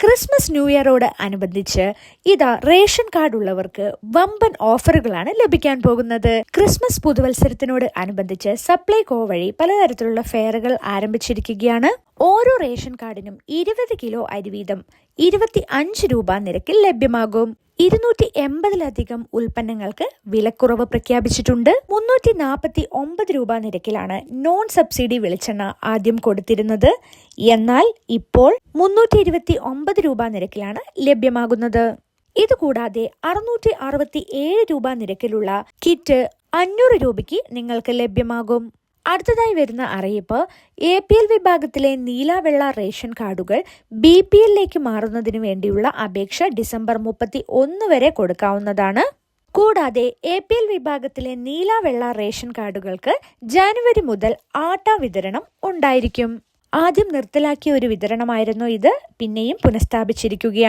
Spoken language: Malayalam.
ക്രിസ്മസ് ന്യൂ ഇയറോട് അനുബന്ധിച്ച് ഇതാ റേഷൻ കാർഡ് ഉള്ളവർക്ക് വമ്പൻ ഓഫറുകളാണ് ലഭിക്കാൻ പോകുന്നത്. ക്രിസ്മസ് പുതുവത്സരത്തിനോട് അനുബന്ധിച്ച് സപ്ലൈകോ വഴി പലതരത്തിലുള്ള ഫെയറുകൾ ആരംഭിച്ചിരിക്കുകയാണ്. ഓരോ റേഷൻ കാർഡിനും ഇരുപത് കിലോ അരി വീതം ഇരുപത്തി അഞ്ച് രൂപ നിരക്കിൽ ലഭ്യമാകും. ഇരുന്നൂറ്റി എൺപതിലധികം ഉൽപ്പന്നങ്ങൾക്ക് വിലക്കുറവ് പ്രഖ്യാപിച്ചിട്ടുണ്ട്. മുന്നൂറ്റി നാൽപ്പത്തി ഒമ്പത് രൂപ നിരക്കിലാണ് നോൺ സബ്സിഡി വെളിച്ചെണ്ണ ആദ്യം കൊടുത്തിരുന്നത്. എന്നാൽ ഇപ്പോൾ മുന്നൂറ്റി ഇരുപത്തി ഒമ്പത് രൂപ നിരക്കിലാണ് ലഭ്യമാകുന്നത്. ഇതുകൂടാതെ അറുന്നൂറ്റി അറുപത്തി ഏഴ് രൂപ നിരക്കിലുള്ള കിറ്റ് അഞ്ഞൂറ് രൂപയ്ക്ക് നിങ്ങൾക്ക് ലഭ്യമാകും. അടുത്തതായി വരുന്ന അറിയിപ്പ് എ പി എൽ വിഭാഗത്തിലെ നീലവെള്ള റേഷൻ കാർഡുകൾ ബി പി എല്ലിലേക്ക് മാറുന്നതിന് വേണ്ടിയുള്ള അപേക്ഷ ഡിസംബർ മുപ്പത്തി ഒന്ന് വരെ കൊടുക്കാവുന്നതാണ്. കൂടാതെ എ പി എൽ വിഭാഗത്തിലെ നീലവെള്ള റേഷൻ കാർഡുകൾക്ക് ജാനുവരി മുതൽ ആട്ട വിതരണം ഉണ്ടായിരിക്കും. ആദ്യം നിർത്തലാക്കിയ ഒരു വിതരണമായിരുന്നു ഇത് പിന്നെയും പുനഃസ്ഥാപിച്ചിരിക്കുകയാണ്.